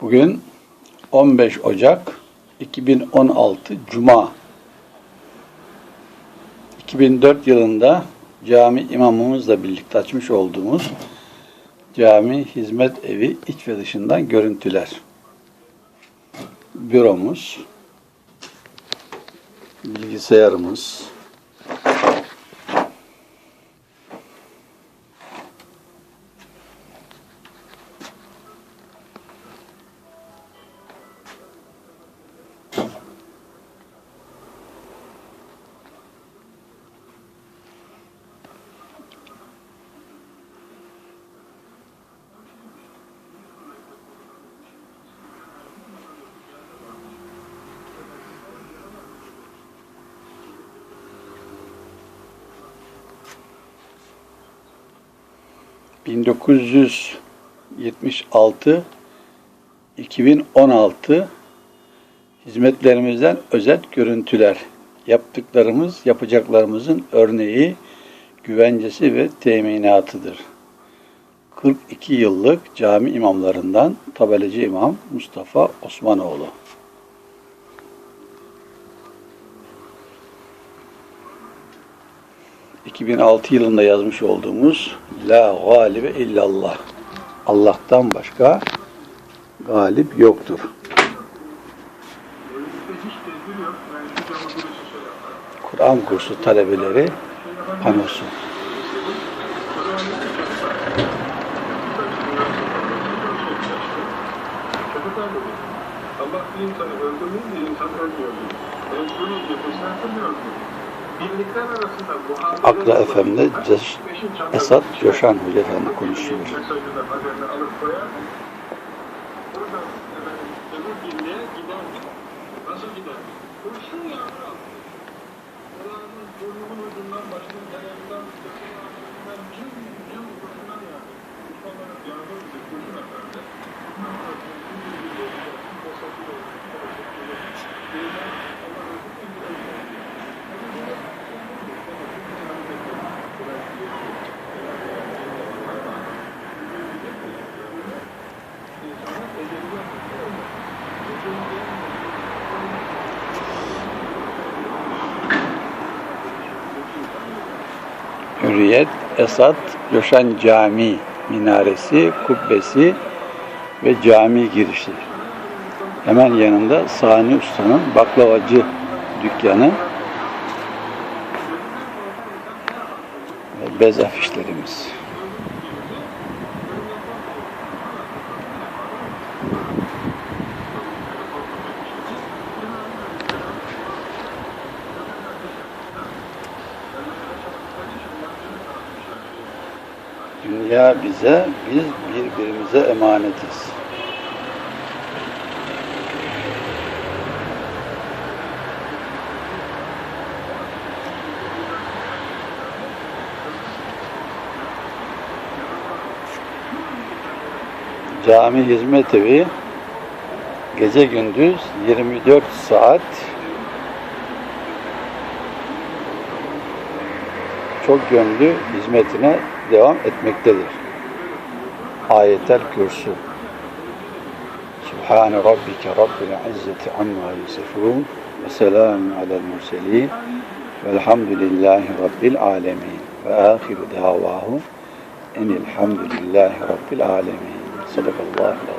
Bugün 15 Ocak 2016 Cuma. 2004 yılında cami imamımızla birlikte açmış olduğumuz cami hizmet evi iç ve dışından görüntüler. Büromuz, bilgisayarımız, ...1976... ...2016... ...hizmetlerimizden özet görüntüler... ...yaptıklarımız, yapacaklarımızın örneği... ...güvencesi ve teminatıdır. 42 yıllık cami imamlarından... ...tabelacı imam Mustafa Osmanoğlu. 2006 yılında yazmış olduğumuz La galibe illallah. Allah'tan başka galip yoktur. Kur'an kursu talebeleri panosu. Allah bir insanı öldürmeyince insan ölmüyordu. Öldürünce arasında muhabere... Akla FM'de Ces- Esat Coşan Hoca Efendi konuşuyor. Mesajını haberini alıp koyar. Hürriyet, Esat, Coşan Cami minaresi, kubbesi ve cami girişi. Hemen yanında Sani Usta'nın baklavacı dükkanı ve bez afişlerimiz. Dünya bize, biz birbirimize emanetiz. Cami hizmet evi gece gündüz 24 saat çok yönlü hizmetine devam etmektedir. Ayetel Kürsü Subhane Rabbike Rabbil İzzeti Amma Yusifun ve selamun alel murselin velhamdülillahi Rabbil Alemin ve ahiru davahu enilhamdülillahi Rabbil Alemin. Sadakallahu.